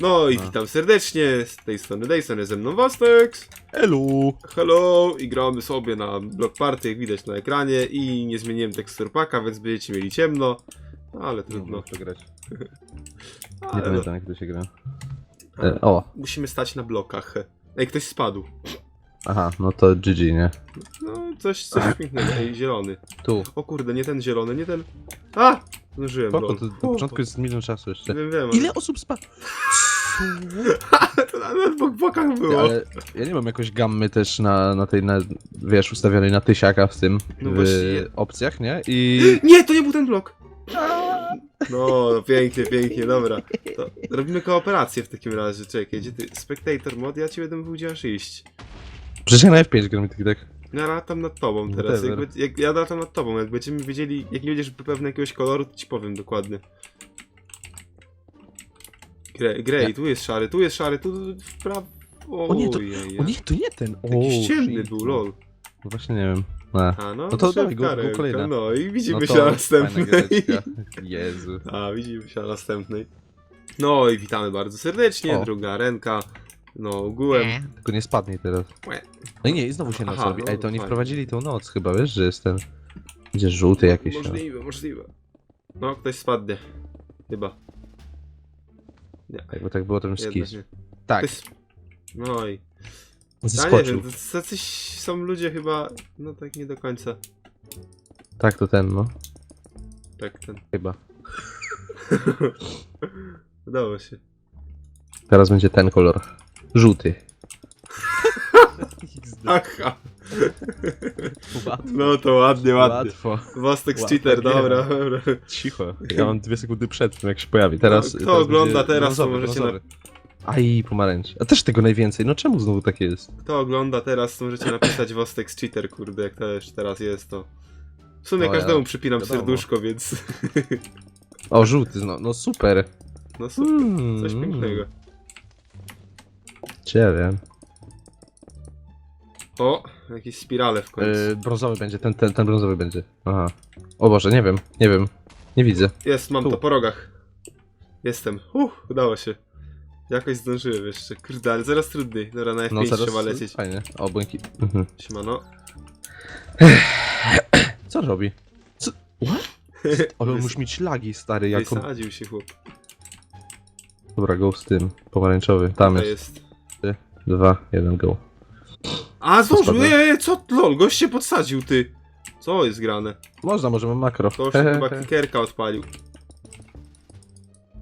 No i A. witam serdecznie, z tej strony Dayson, jest ze mną Wastex. Elu! Hello i gramy sobie na Block Party, jak widać na ekranie i nie zmieniłem tekstur paka, więc będziecie mieli ciemno. No, ale trudno. to grać. Nie Ale no, pamiętam jak to się gra. E, o, musimy stać na blokach. Ej, ktoś spadł. aha, no to GG, nie? No, coś, coś pięknego. Ej, zielony. Tu. O kurde, nie ten zielony, nie ten. A! Zdążyłem, Spoko, lol. to na początku jest milion czasu jeszcze. Wiem, wiem. Ile osób spadło? to nawet po bokach było. Ale ja nie mam jakoś gammy też na, na tej, na, wiesz, ustawionej na tysiaka w tym, No w właśnie. opcjach, nie? I... Nie, to nie był ten blok! No, pięknie, pięknie, dobra. To robimy kooperację w takim razie. Czekaj, gdzie ty? Spectator mod, ja ci będę mówił, gdzie masz iść. Przecież ja na F5 gram i tak. Ja latam nad tobą teraz. Jak, Whatever. be- jak, ja latam nad tobą, jak będziemy wiedzieli, jak nie będziesz pewny jakiegoś koloru, to ci powiem dokładnie. Grey, Grey tu jest szary, tu jest szary, tu w prawo. O nie, to- O nie, to nie ten! O, Jakiś ciemny był, lol. No właśnie nie wiem. A, A no, No to szybka dawaj, go- go kolejna. No i widzimy no się na następnej. Jezu. A, widzimy się na następnej. No i witamy bardzo serdecznie, O. druga ręka. No, ogółem. Tylko nie spadnij teraz. No i nie, i znowu się noc Aha, robi. no, Ej, to oni fajnie. wprowadzili tą noc chyba, wiesz, że jest ten... Gdzie żółty jakiś. no. Możliwe, możliwe. No, ktoś spadnie. Chyba. Nie, Jakby tak było, to bym jednak skis. nie. Tak, Ktoś... No i... Ja nie zeskoczył. wiem, to jacyś są ludzie chyba... No tak nie do końca. Tak, to ten, no. Tak, ten... Chyba. Udało się. Teraz będzie ten kolor. Żółty. Aha. No to ładnie, ładnie. Łatwo. Vostex Łatwa cheater, dobra, dobra. Cicho. Ja mam dwie sekundy przed tym, jak się pojawi. Teraz. No, kto teraz ogląda będzie teraz, to brązowy, możecie brązowy. Aj, pomarańcz. A też tego najwięcej. No czemu znowu tak jest? Kto ogląda teraz, to możecie napisać Vostex cheater, kurde, jak to teraz jest, to... W sumie No, ja- każdemu przypinam wiadomo. serduszko, więc... O, żółty, no, no super. No super, Mm, coś pięknego. Cię wiem. O, jakieś spirale w końcu. Yy, brązowy będzie, ten, ten, ten brązowy będzie. Aha. O Boże, nie wiem, nie wiem. Nie widzę. Jest, mam tu. to po rogach. Jestem. Uff, udało się. Jakoś zdążyłem jeszcze. Kurde, ale zaraz trudniej. Dobra, na F5 No teraz trzeba lecieć. fajnie. O, błęki. Mhm. Siemano. Co robi? Co? What? Ale on musi mieć lagi, stary, jak on... Wysadził się chłop. Dobra, go z tym. Pomarańczowy. Tam Tutaj jest. jest. Dwa, jeden, go. A, zdążył! spadłem. Ej, co? Lol, gość się podsadził, ty. Co jest grane? Można, możemy makro. To już chyba kickerka odpalił.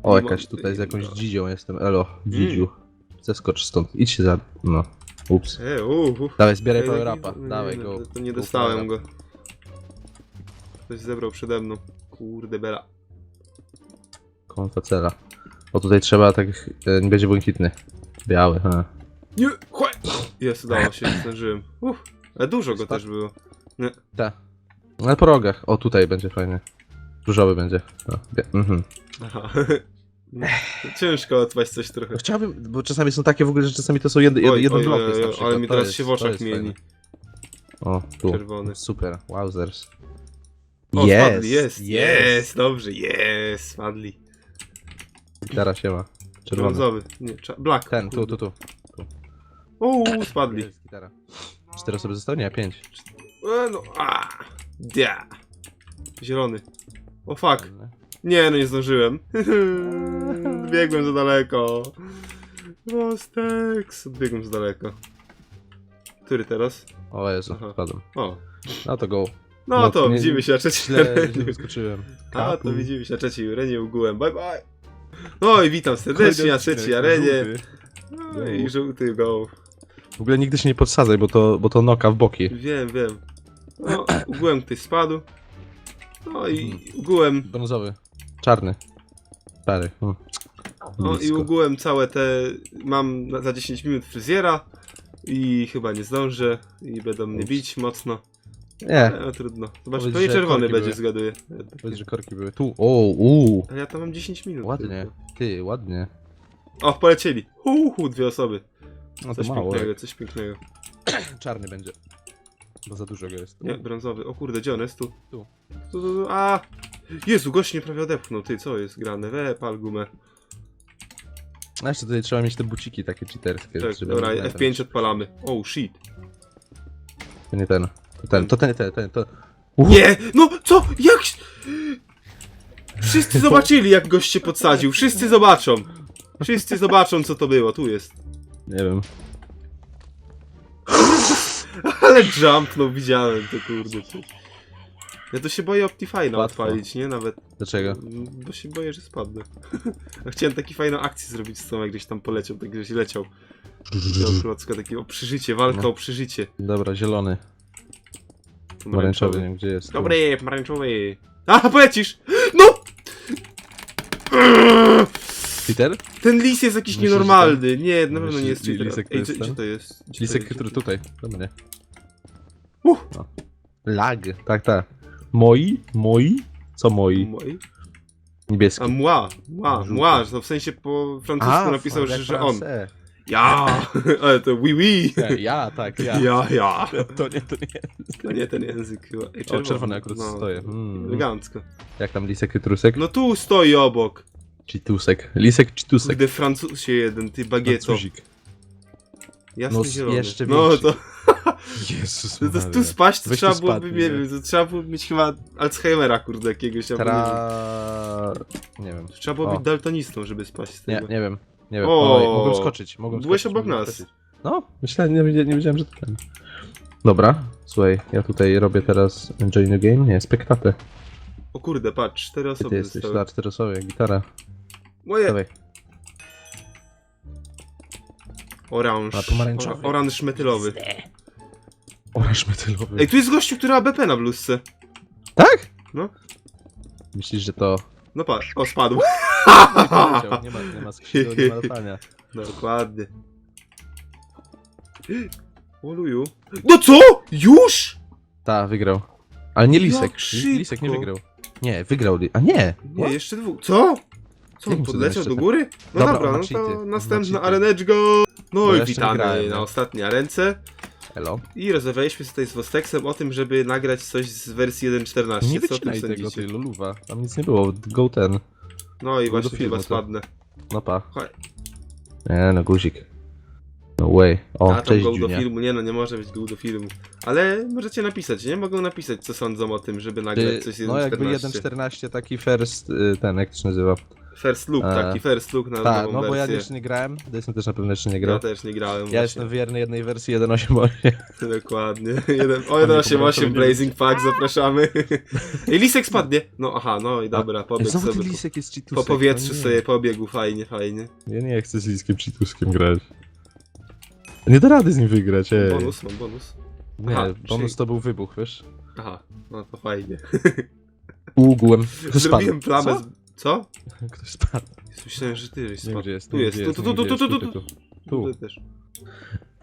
O, jakaś tutaj z jakąś dzidzią jestem. Elo, dzidziu. Zeskocz stąd. Idź się za... No. Ups. Ej, uff, uff. Dawaj, zbieraj Ej, power upa. nie, Dawaj nie, go. To nie dostałem go. Ktoś zebrał przede mną. Kurde bela. Konfacela. O, tutaj trzeba tak... e, Nie będzie błękitny. Biały, ha. Nie, chłe! Jest, udało się, zdążyłem. Uff, ale dużo go też było. Tak. Ale po rogach. O, tutaj będzie fajnie. Różowy będzie. O, bie- mhm. Aha. No, Ciężko odpaść coś trochę. Chciałbym, bo czasami są takie w ogóle, że czasami to są jedy, jed, Oj, jeden oj, blok oj, jest na oj, przykład. ale mi To teraz jest- się w to oczach jest mieni. fajne. O, tu. Czerwony. Super, wowzers. O, Jest, spadli, jest, jest, dobrze, jest, spadli. Gitara się ma. Czerwony. Brązowy, nie, cza- black. Ten, tu, tu, tu. Uuu, spadli. Jest gitara. Cztery osoby zostały? Nie, pięć. E, no, a, dia. Zielony. O fuck. Nie, no nie zdążyłem. Biegłem za daleko. Rostex. Odbiegłem za daleko. Który teraz? O Jezu, Aha. spadłem. O. No to go. No, No, to nie- widzimy się na trzecim Źle, źle wyskoczyłem. A, to Kapu. widzimy się na trzeciej arenie ogółem. Bye bye. No i witam serdecznie na trzeciej arenie. No i żółty go. W ogóle nigdy się nie podsadzaj, bo to, bo to noka w boki. Wiem, wiem. No, ogółem ktoś spadł. No i Mhm. ogółem, Brązowy. Czarny. Stary. Hmm. no i Blisko. ogółem całe te, mam na- za 10 minut fryzjera i chyba nie zdążę i będą mnie Ups. bić mocno. Nie, No trudno. Zobacz, Powiedz, pewnie że czerwony korki będzie, były. zgaduję. powiedz, że korki były. Tu, o, uuu. A ja tam mam 10 minut. Ładnie. tylko. Ty, ładnie. O, polecieli. Uhu, dwie osoby. No to Coś mało. pięknego, coś pięknego. Czarny będzie. Bo za dużo go jest. Nie, brązowy. O kurde, gdzie on jest? Tu. Tu. Tu, tu, tu. A! Jezu, gość mnie prawie odepchnął. Ty, co jest grane? We, pal gumę. A jeszcze tutaj trzeba mieć te buciki takie cheaterskie. Tak, żeby dobra, nie ten- F5 odpalamy. Oh shit. To nie ten. To ten, to ten, ten, ten, to... Nie! No co? Jak? Wszyscy zobaczyli jak gość się podsadził. Wszyscy zobaczą. Wszyscy zobaczą co to było. Tu jest. Nie wiem. Ale jumpnął, widziałem to kurde. Ja to się boję Optifine'a Łatwo. odpalić, nie? Nawet. Dlaczego? Bo się boję, że spadnę. A Chciałem taki fajną akcję zrobić z tą, jak gdzieś tam poleciał, tak gdzieś leciał. Do klocka, takie o przeżycie, walka No. o przeżycie. Dobra, zielony. Pomarańczowy, nie wiem gdzie jest. Dobry, pomarańczowy. A, polecisz! No! Peter? Ten lis jest jakiś że nienormalny. Nie, na pewno nie jest li- cheater. lisek to Ej, jest gdzie, ten? gdzie to jest? Gdzie Lisek, to jest? który tutaj. Do mnie. Uh. No. Lag. Tak, tak. Moi? Moi? Co moi? Moi? Niebieski. A moi, moi, Żółty. moi, to w sensie po francusku napisał, że, że on. Ja! Ale to oui, oui! Ja, ja, tak, ja. Ja, ja! To nie, to nie. To nie ten język chyba. Ej, O, czerwony akurat no, stoję. Mm. Elegancko. Jak tam lisek chytrusek? No tu stoi obok. Chitusek. Lisek chitusek. Kurde, Francuzie jeden, ty bagieto. Francuzik. Jasny No, zielony. jeszcze No większy. to, Jezus to, to tu spaść to Weź trzeba byłoby, spadnij, nie nie? wiem, to trzeba było mieć chyba Alzheimera, kurde, jakiegoś. albo nie wiem. Tra... Nie wiem. Trzeba było O. być daltonistą, żeby spaść z Nie, tego. nie wiem. Nie wiem. O. Oj, mogłem skoczyć. Mogłem Byłeś skoczyć, obok mogłem nas. skoczyć. No, myślałem, nie, wiedziałem- nie wiedziałem, że to ten. Dobra, słuchaj, ja tutaj robię teraz Enjoy New Game, nie, spektatę. O kurde, patrz, cztery Ty, osoby ty jesteś zostały. dla cztery osoby, jak gitara. Moje Dawaj. oranż. A, pomarańczowy. Oranż metylowy. Oraż metylowy. Ej, tu jest gościu, który ma BP na bluzce. tak? No. Myślisz, że to... No patrz, o spadł. Nie ma, nie ma skrzydeł, nie ma latania. Dokładnie. Oluju. No co? Już? Ta, wygrał. Ale nie Lisek. Lisek nie szybko. wygrał. Nie, wygrał Li... A nie! Nie, jeszcze dwóch. Co? Co, on podleciał do góry? No Dobra, dobra, on ma no to cheaty, on ma następna cheaty. areneczko. No i jeszcze nie witamy na no. ostatniej arence. Elo. I rozmawialiśmy tutaj z Wosteksem o tym, żeby nagrać coś z wersji 1.14. Nie Co o tym wycinaj tego, sądzicie? ty loluwa. Tam nic nie było, go ten. No i właśnie filmu chyba to. spadnę. No pa. Chodź. Nie, no guzik. No way. O, A tam cześć go do filmu, nie no, nie może być go do filmu. Ale możecie napisać, nie? Mogą napisać, co sądzą o tym, żeby nagrać coś z Ty, no jakby 1.14. 1.14 taki first, y, ten, jak to się nazywa? First look, taki first look na Tak, nową no bo ja wersję. jeszcze nie grałem, Dyson też na pewno jeszcze nie Ja grał. też nie grałem Ja właśnie. jestem wierny jednej wersji 1.8.8. Dokładnie. Jeden, o 1.8.8 Blazing Pack, zapraszamy. I Lisek spadnie. No aha, no i dobra, pobiegł Znowu sobie. ten lisek jest Po, cheatusek. po powietrzu no nie. sobie pobiegł, fajnie, fajnie. Ja nie chcę z liskiem cheatuskiem grać. Nie da rady z nim wygrać, ej. Bonus, mam bonus. Nie, Aha, bonus czyli- to był wybuch, wiesz? Aha, no to fajnie. Ugłem. Ktoś Zrobiłem spadł. plamę z... Co? Co? Ktoś spadł. Myślałem, że ty żeś Nie spadł. gdzie jest, Tu jest, tu, tu, tu, tu, tu, tu, tu, tu. tu. Też.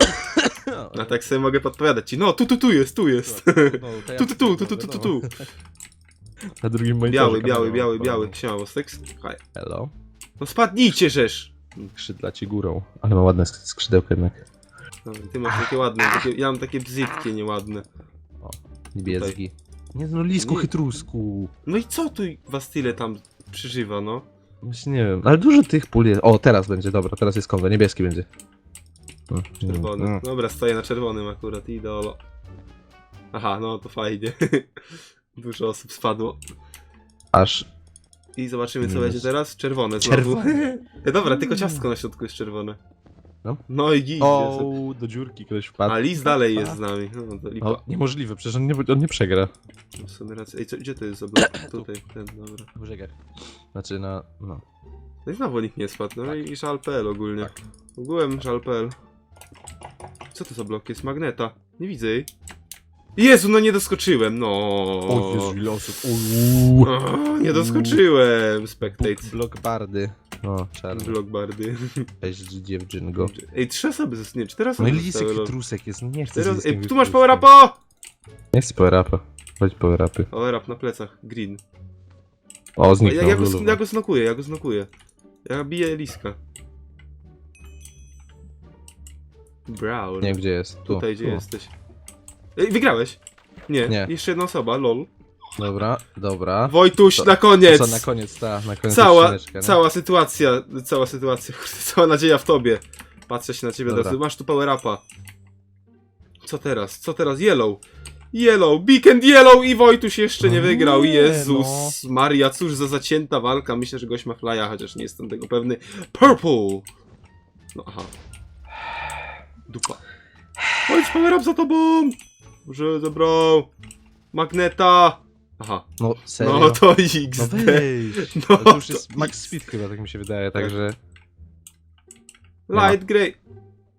A tak sobie mogę podpowiadać ci. No, tu, tu, tu jest, tu jest. No, Tu, tu, tu, tu, tu, tu, tu, tu. Na drugim monitorze Biały, biały, kamerą biały, biały. Siema, Wosteks. Haj. Hello. No spadnijcie, żeż! Skrzydla ci górą. Ale ma ładne sk- skrzydełko jednak. No, ty masz takie ładne, takie, ja mam takie bzytkie, nieładne. Niebieski. Nie no, lisku Nie. chytrusku. No i co tu was tyle tam przeżywa, no? Właśnie nie wiem, ale dużo tych pól jest. O, teraz będzie, dobra, teraz jest konwe, niebieski będzie. Czerwony. mm. Dobra, stoję na czerwonym akurat, idolo. Aha, no to fajnie. Dużo osób spadło. Aż I zobaczymy co będzie teraz. Czerwone znowu. czerwony. E, dobra, tylko ciastko na środku jest czerwone. No. No i git. O, do dziurki ktoś wpadł. A Lis dalej jest z nami. No to lipa. O, niemożliwe, przecież on nie, on nie przegra. W sumie rację. Ej, co, gdzie to jest za blok? Tutaj, ten, dobra. W brzegach. Znaczy na, no. No i znowu nikt nie spadł. No i żal.pl ogólnie. Tak. Ogółem żal.pl. Co to za blok jest? Magneta. Nie widzę jej. Jezu, no nie doskoczyłem, no. O Jezu, ile osób. Uuu. O, nie doskoczyłem. Spectate. Blok bardy. O, czarny. Blok bardy. Cześć dziewczyngo. Ej, trzy osoby zostały, nie, cztery No osoby i lisek zostały, lol. chytrusek jest, no nie chcę Cztery z os- Ej, liskiem tu masz chytruskiem. power upa! Nie chcę power upa. Chodź power upy. Power up na plecach, green. O, A zniknął. ja, ja, go, lulu. ja go znokuję, ja go znokuję. Ja biję liska. Brown. Nie wiem gdzie jest. Tu, Tutaj, gdzie tu. jesteś. Ej, wygrałeś? Nie, Nie. jeszcze jedna osoba, lol. Dobra, dobra. Wojtuś, To- na koniec! Co na koniec, ta, na koniec Cała, nie? cała sytuacja, cała sytuacja, kurde, cała nadzieja w tobie. Patrzę się na ciebie, Dobra. masz tu power upa. Co teraz? Co teraz? Yellow. Yellow, Big and Yellow i Wojtuś jeszcze nie No wygrał. nie, Jezus Maria, cóż za zacięta walka. Myślę, że gość ma flya, chociaż nie jestem tego pewny. Purple! No aha. Dupa. Chodź, power up za tobą! Może zebrał. Magneta! Aha. No, serio? No to No XD. weź. No Ale to już to jest max speed chyba, tak mi się wydaje, także... Light Grey.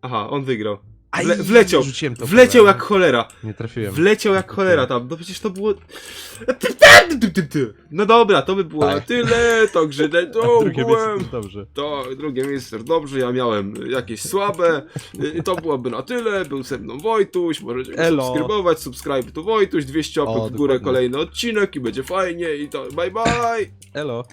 Aha, on wygrał. Aj, Wle wleciał. Rzuciłem to Wleciał jak cholera. Nie trafiłem. Wleciał jak cholera tam. No przecież to było. No dobra, to by było Tak. na tyle. To grze to A drugie byłem. miejsce, dobrze. To drugie miejsce dobrze, ja miałem jakieś słabe. Y, To byłoby na tyle. Był ze mną Wojtuś. Możecie mnie Elo. subskrybować. Subscribe to Wojtuś. 200 O, łapek w górę, dokładnie. kolejny odcinek i będzie fajnie. I to bye bye. Elo.